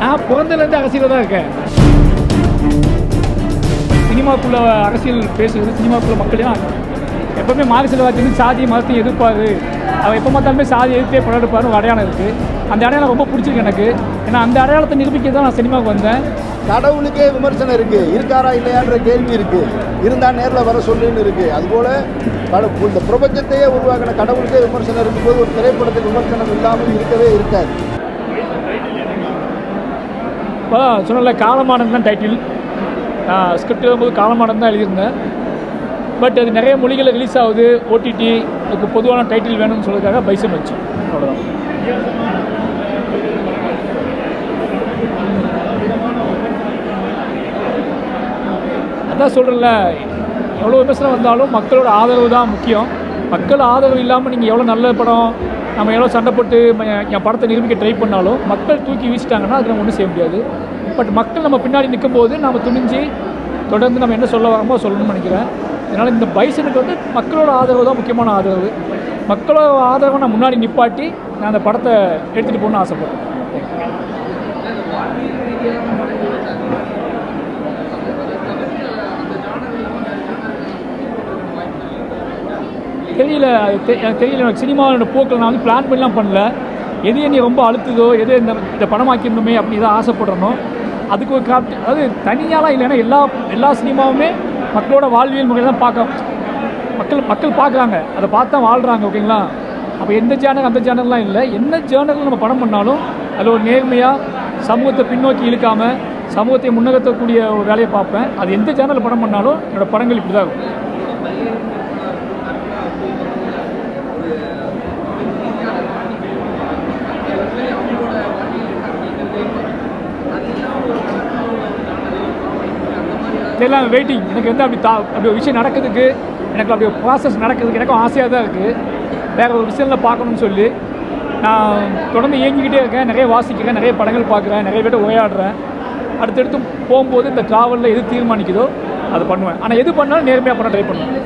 நான் பிறந்ததுலேருந்து அரசியல் தான் இருக்கேன். சினிமாக்குள்ள அரசியல் பேசுகிறது சினிமாக்குள்ள மக்களையும் எப்பவுமே மார்க்சியல்வாதி வந்து சாதி மதத்தையும் எதிர்ப்பாரு. அவர் எப்போ பார்த்தாலுமே சாதி எதிர்த்தே படம் அடையாளம் இருக்குது அந்த அடையாளம் ரொம்ப பிடிச்சிருக்கு எனக்கு. ஏன்னா அந்த அடையாளத்தை நிரூபிக்க தான் நான் சினிமாவுக்கு வந்தேன். கடவுளுக்கே விமர்சனம் இருக்கு. இருக்காரா இல்லையான்ற கேள்வி இருக்கு. இருந்தால் நேரில் வர சொல்லுன்னு இருக்கு. அதுபோல இந்த பிரபஞ்சத்தையே உருவாக்கின கடவுளுக்கே விமர்சனம் இருக்கும்போது ஒரு திரைப்படத்துக்கு விமர்சனம் இல்லாமல் இருக்கவே இருக்காது. இப்போ சொன்னல காலமானது தான் டைட்டில் நான் ஸ்கிரிப்ட் எழுதும்போது காலமானது தான் எழுதியிருந்தேன். பட் அது நிறைய மொழிகளில் ரிலீஸ் ஆகுது. ஓடிடி அதுக்கு பொதுவான டைட்டில் வேணும்னு சொல்கிறதுக்காக பைசன் வச்சு. அவ்வளோதான் அதான் சொல்கிறேன்ல எவ்வளோ விமர்சனம் வந்தாலும் மக்களோட ஆதரவு தான் முக்கியம். மக்கள் ஆதரவு இல்லாமல் நீங்கள் எவ்வளோ நல்ல படம் நம்ம எவ்வளோ சண்டை போட்டு என் படத்தை நிரூபிக்க ட்ரை பண்ணாலும் மக்கள் தூக்கி வீசிட்டாங்கன்னா அது நம்ம ஒன்றும் செய்ய முடியாது. பட் மக்கள் நம்ம பின்னாடி நிற்கும் போது நம்ம துணிஞ்சு தொடர்ந்து நம்ம என்ன சொல்ல வரமோ சொல்லணும்னு நினைக்கிறேன். அதனால் இந்த பைசனுக்கு வந்து மக்களோட ஆதரவு தான் முக்கியமான ஆதரவு. மக்களோட ஆதரவை நான் முன்னாடி நிப்பாட்டி நான் அந்த படத்தை எடுத்துகிட்டு போகணும்னு ஆசைப்படுறேன் தெரியல எனக்கு தெரியல எனக்கு சினிமாவோட போக்கில் நான் வந்து பிளான் பண்ணலாம் பண்ணல. எது என்னை ரொம்ப அழுத்துதோ எது இந்த இந்த படமாக்கிடணுமே அப்படி தான் ஆசைப்படுறனோ அதுக்கு ஒரு காப்பி அதாவது தனியாலாம் இல்லைன்னா எல்லா எல்லா சினிமாவுமே மக்களோட வாழ்வியல் முறையில் தான் பார்க்க மக்கள் மக்கள் பார்க்குறாங்க. அதை பார்த்து தான் வாழ்கிறாங்க ஓகேங்களா? அப்போ எந்த ஜேனல் அந்த ஜேனல்லாம் இல்லை. என்ன சேனலில் நம்ம படம் பண்ணாலும் அதில் ஒரு நேர்மையாக சமூகத்தை பின்னோக்கி இழுக்காமல் சமூகத்தை முன்னகத்தக்கூடிய ஒரு வேலையை பார்ப்பேன். அது எந்த சேனலில் படம் பண்ணாலும் என்னோட படங்கள் இப்படி தான் இருக்கும். எல்லாம் வெயிட்டிங் எனக்கு வந்து அப்படி தா அப்படி ஒரு விஷயம் நடக்கிறதுக்கு எனக்கு அப்படி ஒரு ப்ராசஸ் நடக்கிறதுக்கு எனக்கும் ஆசையாக தான் இருக்குது வேறு ஒரு விஷயத்தில் பார்க்கணும்னு சொல்லி நான் தொடர்ந்து இயங்கிக்கிட்டே இருக்கேன். நிறைய வாசிக்கிறேன் நிறைய படங்கள் பார்க்குறேன் நிறைய பேர்ட்ட உரையாடுறேன். அடுத்தடுத்து போகும்போது இந்த ட்ராவலில் எது தீர்மானிக்குதோ அது பண்ணுவேன். ஆனால் எது பண்ணாலும் நேர்மையாக பண்ண ட்ரை பண்ணுவேன்.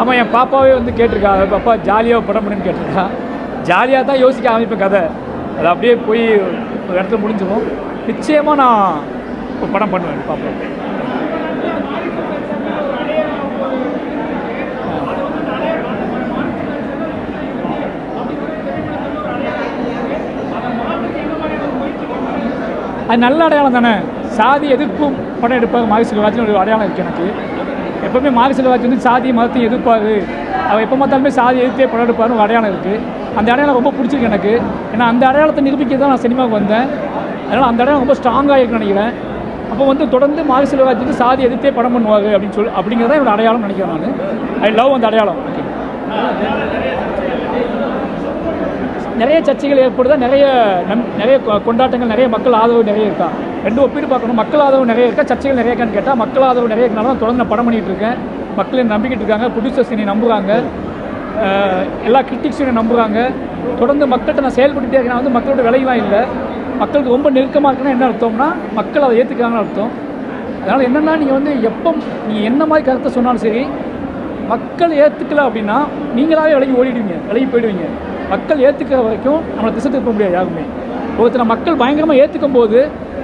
ஆமாம் என் பாப்பாவே வந்து கேட்டிருக்கா பாப்பா ஜாலியாக படம் பண்ணுன்னு கேட்டிருக்கா. ஜாலியாக தான் யோசிக்க ஆரம்பிப்பேன் கதை. அது அப்படியே போய் ஒரு இடத்துல முடிஞ்சிடும் நிச்சயமாக நான் ஒரு படம் பண்ணுவேன் பார்ப்போம். அது நல்ல அடையாளம் தானே? சாதி எதிர்ப்பும் படம் எடுப்பாங்க. மாரி செல்வராஜன் ஒரு அடையாளம் இருக்குது எனக்கு. எப்போவுமே மாரி செல்வராஜ் வந்து சாதி மதத்தையும் எதிர்ப்பாரு. அவள் எப்போ பார்த்தாலுமே சாதி எதிர்த்தே படம் எடுப்பாருன்னு ஒரு அடையாளம் இருக்குது அந்த அடையாளம் ரொம்ப பிடிச்சிருக்கு எனக்கு. ஏன்னா அந்த அடையாளத்தை நிரூபிக்க தான் நான் சினிமாவுக்கு வந்தேன். அதனால் அந்த அடையாளம் ரொம்ப ஸ்ட்ராங்காக இருக்குன்னு நினைக்கிறேன். அப்போ வந்து தொடர்ந்து மாரி செல்வராஜ் சாதி எதிர்த்தே படம் பண்ணுவாங்க அப்படின்னு சொல்லி அப்படிங்கிறத என்னோட அடையாளம் நினைக்கிறேன் நான். ஐ லவ் அந்த அடையாளம். நிறைய சர்ச்சைகள் ஏற்படுதா? நிறைய நம் நிறைய கொண்டாட்டங்கள் நிறைய மக்கள் ஆதரவு நிறைய இருக்கா? ரெண்டு ஒப்பீடு பார்க்கணும். மக்கள் ஆதரவு நிறைய இருக்கா? சர்ச்சைகள் நிறைய இருக்கான்னு கேட்டால் மக்கள் ஆதரவு நிறைய இருக்கனால தான் தொடர்ந்து நான் படம் பண்ணிகிட்டு இருக்கேன். மக்கள் என்னை நம்பிக்கிட்டு இருக்காங்க. ப்ரொடியூசர்ஸ் என்னை நம்புகிறாங்க எல்லா கிரிட்டிக்ஸும் என்னை நம்புகிறாங்க தொடர்ந்து மக்கள்கிட்ட நான் செயல்பட்டுட்டே இருக்கேன். நான் வந்து மக்களோட விலையெல்லாம் இல்லை. மக்களுக்கு ரொம்ப நெருக்கமாக இருக்குன்னா என்ன அர்த்தம்னா மக்கள் அதை ஏற்றுக்காங்கன்னு அர்த்தம். அதனால் என்னென்னா நீங்கள் வந்து எப்போ நீங்கள் என்ன மாதிரி கருத்தை சொன்னாலும் சரி மக்கள் ஏற்றுக்கல அப்படின்னா நீங்களாகவே விலகி ஓடிடுவீங்க விலகி போயிடுவீங்க. மக்கள் ஏற்றுக்கிற வரைக்கும் நம்மளை திசை திருப்ப முடியாது யாருமே. ஒருத்தனை மக்கள் பயங்கரமாக ஏற்றுக்கும் போது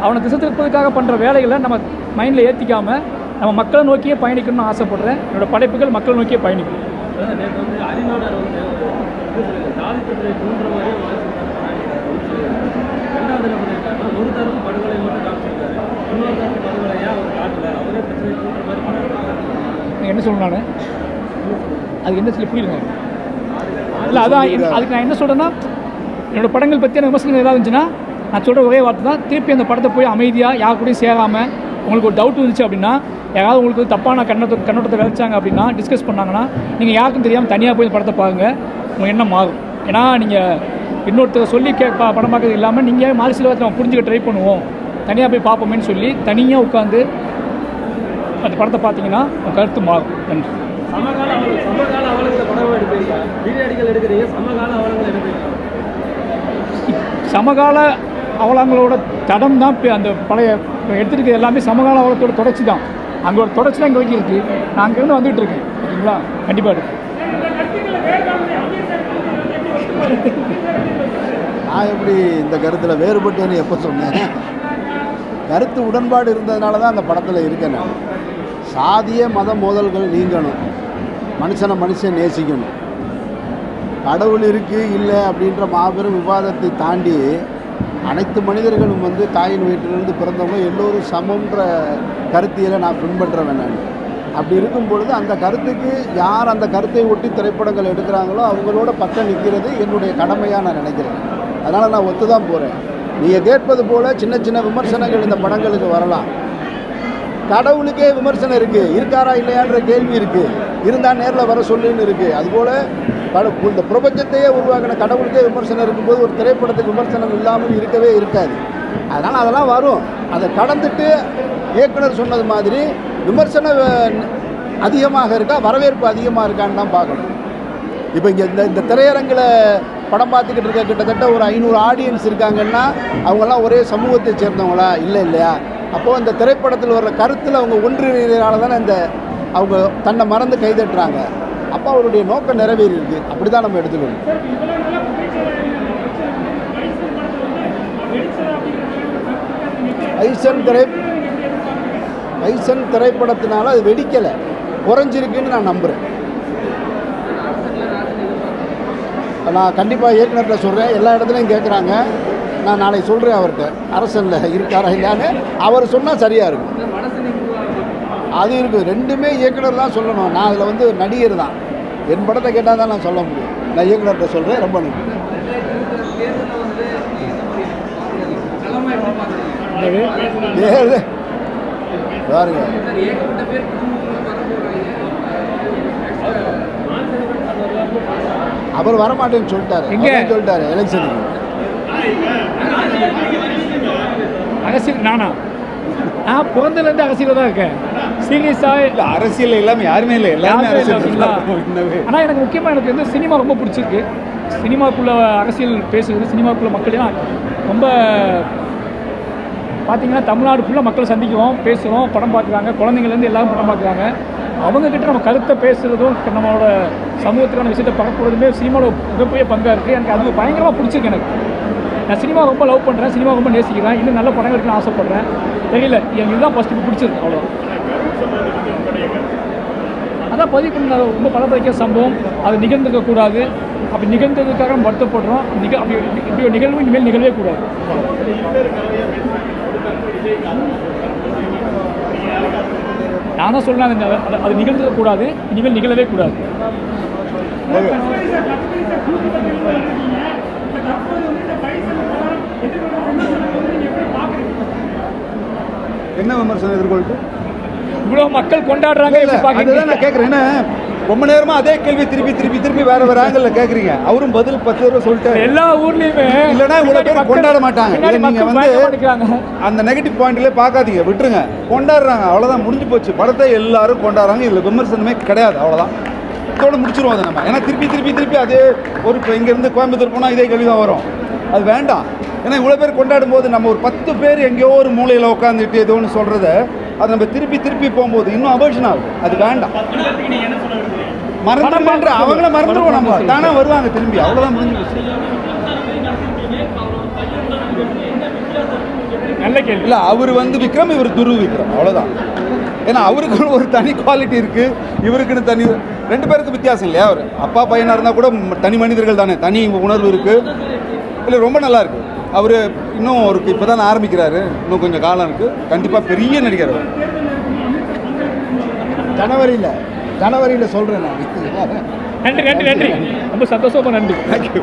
அவனை திசை திருப்பதுக்காக பண்ணுற வேலைகளை நம்ம மைண்டில் ஏற்றிக்காமல் நம்ம மக்களை நோக்கியே பயணிக்கணும்னு ஆசைப்படுறேன். என்னோட படைப்புகள் மக்களை நோக்கியே பயணிக்கும். அறிஞர் வந்து தூண்டுற மாதிரி ரெண்டாவது என்ன பண்ணியிருக்காருன்னா ஒரு தரப்பு படுகொலை மட்டும் காமிச்சிருக்காரு. இன்னொரு தரப்பு படுகொலையா அவர் காட்டல? அவரே பிரச்சனை தூண்டுற மாதிரி. நீங்கள் என்ன சொல்லணும் நான்? அதுக்கு என்ன சொல்லி புரியுங்க இல்லை அதான் அதுக்கு நான் என்ன சொல்கிறேன்னா என்னோட படங்கள் பற்றி எனக்கு விமர்சனங்கள் ஏதாவது இருந்துச்சுன்னா நான் சொல்கிற ஒரே வார்த்தை தான் திருப்பி அந்த படத்தை போய் அமைதியாக யார் கூடயும் சேராமல் உங்களுக்கு ஒரு டவுட் இருந்துச்சு அப்படின்னா யாராவது உங்களுக்கு வந்து தப்பான கண்ணத்தை கண்ணோட்டத்தை விளைச்சாங்க அப்படின்னா டிஸ்கஸ் பண்ணாங்கன்னா நீங்கள் யாருக்கும் தெரியாமல் தனியாக போய் இந்த படத்தை பாருங்கள் உங்கள் எண்ணம் மாறும். ஏன்னா நீங்கள் இன்னொருத்தர் சொல்லி கே பா- படம் பார்க்கறது இல்லாமல் நீங்கள் சிலவத்தை நம்ம புரிஞ்சுக்க ட்ரை பண்ணுவோம்? தனியாக போய் பார்ப்போமேன்னு சொல்லி தனியாக உட்காந்து அந்த படத்தை பார்த்தீங்கன்னா கருத்து மாறும். நன்றி. சமகால சமகால அவலங்களை படம் எடுப்பீங்க பீரியடிகள் எடுக்கிறீங்க சமகால அவலங்களை எடுப்பீங்க சமகால அவலங்களோட தடம் தான் இப்ப அந்த பழைய இப்ப எடுத்திருக்கிறது எல்லாமே சமகால அவலத்தோட தொடர்ச்சி தான். அங்கே ஒரு தொடர்ச்சி தான் இங்கே வரைக்கும் இருக்குது நான் அங்கேருந்து வந்துகிட்டு இருக்கேன். ஓகேங்களா? கண்டிப்பாக இருக்கு நான் எப்படி இந்த கருத்தில் வேறுபட்டேன்னு எப்போ சொன்னேன்? கருத்து உடன்பாடு இருந்ததுனால தான் அந்த படத்தில் இருக்கேன் நான். சாதிய மத மோதல்கள் நீங்கணும். மனுஷனை மனுஷன் நேசிக்கணும். கடவுள் இருக்குது இல்லை அப்படின்ற மாபெரும் விவாதத்தை தாண்டி அனைத்து மனிதர்களும் வந்து தாயின் வயிற்றிலிருந்து பிறந்தவங்க எல்லோரும் சமன்ற கருத்தியலை நான் பின்பற்றுறேன் நான். அப்படி இருக்கும் பொழுது அந்த கருத்துக்கு யார் அந்த கருத்தை ஒட்டி திரைப்படங்கள் எடுக்கிறாங்களோ அவங்களோட பக்கம் நிற்கிறது என்னுடைய கடமையாக நான் நினைக்கிறேன். அதனால் நான் ஒத்து தான் போகிறேன் நீங்கள் கேட்பது போல் சின்ன சின்ன விமர்சனங்கள் இந்த படங்களுக்கு வரலாம். கடவுளுக்கே விமர்சனம் இருக்குது இருக்காரா இல்லையான்ற கேள்வி இருக்குது இருந்தால் நேரில் வர சொல்லுன்னு இருக்குது அதுபோல் கட இந்த பிரபஞ்சத்தையே உருவாக்கின கடவுளுக்கே விமர்சனம் இருக்கும்போது ஒரு திரைப்படத்துக்கு விமர்சனம் இல்லாமல் இருக்கவே இருக்காது. அதனால் அதெல்லாம் வரும். அதை கடந்துட்டு இயக்குனர் சொன்னது மாதிரி விமர்சனம் அதிகமாக இருக்கா வரவேற்பு அதிகமாக இருக்கான்னு தான் பார்க்கணும். இப்போ இங்கே இந்த இந்த திரையரங்கில் படம் பார்த்துக்கிட்டு இருக்க கிட்டத்தட்ட ஒரு ஐநூறு ஆடியன்ஸ் இருக்காங்கன்னா அவங்கெல்லாம் ஒரே சமூகத்தை சேர்ந்தவங்களா? இல்லை இல்லையா? அப்போது இந்த திரைப்படத்தில் வர்ற கருத்தில் அவங்க ஒன்றிணைறதுனால தானே இந்த அவங்க தன்னை மறந்து கைதட்டுறாங்க. அப்போ அவருடைய நோக்கம் நிறைவேறி இருக்கு அப்படி தான் நம்ம எடுத்துக்கணும் ஐசன் திரை ஐசன் திரைப்படத்தினால அது வெடிக்கலை. குறைஞ்சிருக்குன்னு நான் நம்புகிறேன் நான் கண்டிப்பாக இயக்குனர்கிட்ட சொல்கிறேன் எல்லா இடத்துலையும் கேட்குறாங்க நான் நாளைக்கு சொல்கிறேன் அவர்கிட்ட. அரசனில் இருக்காரா இல்லையான்னு. அவர் சொன்னால் சரியாக இருக்கும். அது இருக்குது ரெண்டுமே இயக்குனர் தான் சொல்லணும். நான் அதில் வந்து நடிகர் தான். என் படத்தை கேட்டால் தான் நான் சொல்ல முடியும். நான் இயக்குனர்கிட்ட சொல்கிறேன் ரொம்ப நன்றி. ஏது? பாருங்க. அவர் வரமாட்டேன்னு சொல்லிட்டாரு. எங்க? அவரே சொல்லிட்டாரு எலெக்ஷனுக்கு. அரசியல் நானா? நான் பிறந்ததுலேருந்து அரசியலில் தான் இருக்கேன். சீரியஸாக இல்ல அரசியல் இல்லாம யாருமே இல்லை. இல்லை அரசியல் ஆனால் எனக்கு முக்கியமாக எனக்கு வந்து சினிமா ரொம்ப பிடிச்சிருக்கு. சினிமாக்குள்ள அரசியல் பேசுறது சினிமாக்குள்ள மக்களையும் ரொம்ப பார்த்தீங்கன்னா தமிழ்நாடு ஃபுல்லாக மக்களை சந்திக்குவோம் பேசுகிறோம் படம் பார்க்குறாங்க குழந்தைங்கள்லேருந்து எல்லாரும் படம் பார்க்குறாங்க. அவங்கக்கிட்ட நம்ம கருத்தை பேசுகிறதும் நம்மளோட சமூகத்துக்கான விஷயத்தை பரப்புறதுமே சினிமாவோட மிகப்பெரிய பங்காக இருக்குது எனக்கு அது பயங்கரமாக பிடிச்சிருக்கு எனக்கு. நான் சினிமா ரொம்ப லவ் பண்ணுறேன் சினிமா ரொம்ப நேசிக்கிறேன். இன்னும் நல்ல படங்கள் இருக்குன்னு ஆசைப்பட்றேன். தெரியல எனக்கு இதுதான் ஃபஸ்ட்டு பிடிச்சிருக்கு அவ்வளோ அதான் பதிவு பண்ண ரொம்ப பலப்படைக்க சம்பவம். அது நிகழ்ந்துக்கக்கூடாது அப்படி நிகழ்ந்ததுக்காக நம்ம வருத்தப்படுறோம். நிக அப்படி இப்படி ஒரு நிகழ்வு இனிமேல் நிகழவே கூடாது. நான் தான் சொல்றேன் அது அது- அது நிகழ்ந்துக்க கூடாது இனிமேல் நிகழவே கூடாது. என்ன விமர்சனம் எதிர்கொள்ட்டு இவ்வளோ மக்கள் கொண்டாடுறாங்க அதுதான் நான் கேட்குறேன் என்ன? ரொம்ப நேரமா அதே கேள்வி திருப்பி திருப்பி திருப்பி வேற வேற ஆங்கிள் கேக்குறீங்க. அவரும் பதில் பத்து தடவை சொல்லிட்டாரு. எல்லா ஊர்லயுமே இல்லைன்னா இவ்வளவு பேர் கொண்டாட மாட்டாங்க. மக்கள் வந்து-. அந்த நெகட்டிவ் பாயிண்ட்ல பார்க்காதீங்க. விட்டுருங்க. கொண்டாடுறாங்க. அவ்வளவுதான். முடிஞ்சு போச்சு. படத்தை எல்லாரும் கொண்டாடுறாங்க. இதுல விமர்சனமே கிடையாது. அவ்வளவுதான். இதோட முடிச்சிருவோம் அதை நம்ம. ஏன்னா திருப்பி திருப்பி திருப்பி அதே ஒரு இப்போ இங்கேருந்து கோயம்புத்தூர் போனால் இதே கேள்வி தான் வரும். அது வேண்டாம். ஏன்னா இவ்வளோ பேர் கொண்டாடும் போது நம்ம ஒரு பத்து பேர் எங்கேயோ ஒரு மூலையில் உட்காந்துட்டு ஏதோ ஒன்று சொல்கிறத அது நம்ம திருப்பி திருப்பி போகும்போது இன்னும் அபர்ஷன் ஆகும் அது வேண்டாம். மறந்துடுன்ற அவங்கள மறந்துடுவோம் நம்ம. தானே வருவாங்க திரும்பி. அவ்வளோதான் முடிஞ்சு நல்ல கேள்வி. இல்லை அவர் வந்து விக்ரம் இவர் துரு விக்ரம். அவ்வளோதான் ஏன்னா அவருக்கு ஒரு தனி குவாலிட்டி இருக்குது இவருக்குன்னு தனி ரெண்டு பேருக்கு வித்தியாசம் இல்லையா அவர்? அப்பா பையனாக இருந்தால் கூட தனி மனிதர்கள் தானே. தனி உணர்வு இருக்குது இல்லை ரொம்ப நல்லா இருக்கு. அவர் இன்னும் அவருக்கு இப்போ தான் ஆரம்பிக்கிறாரு. இன்னும் கொஞ்சம் காலம் இருக்குது கண்டிப்பாக பெரிய நடிகர் ஜனவரியில். ஜனவரியில் சொல்கிறேன் நான். நன்றி நன்றி நன்றி. ரொம்ப சந்தோஷமா நன்றி. தேங்க்யூ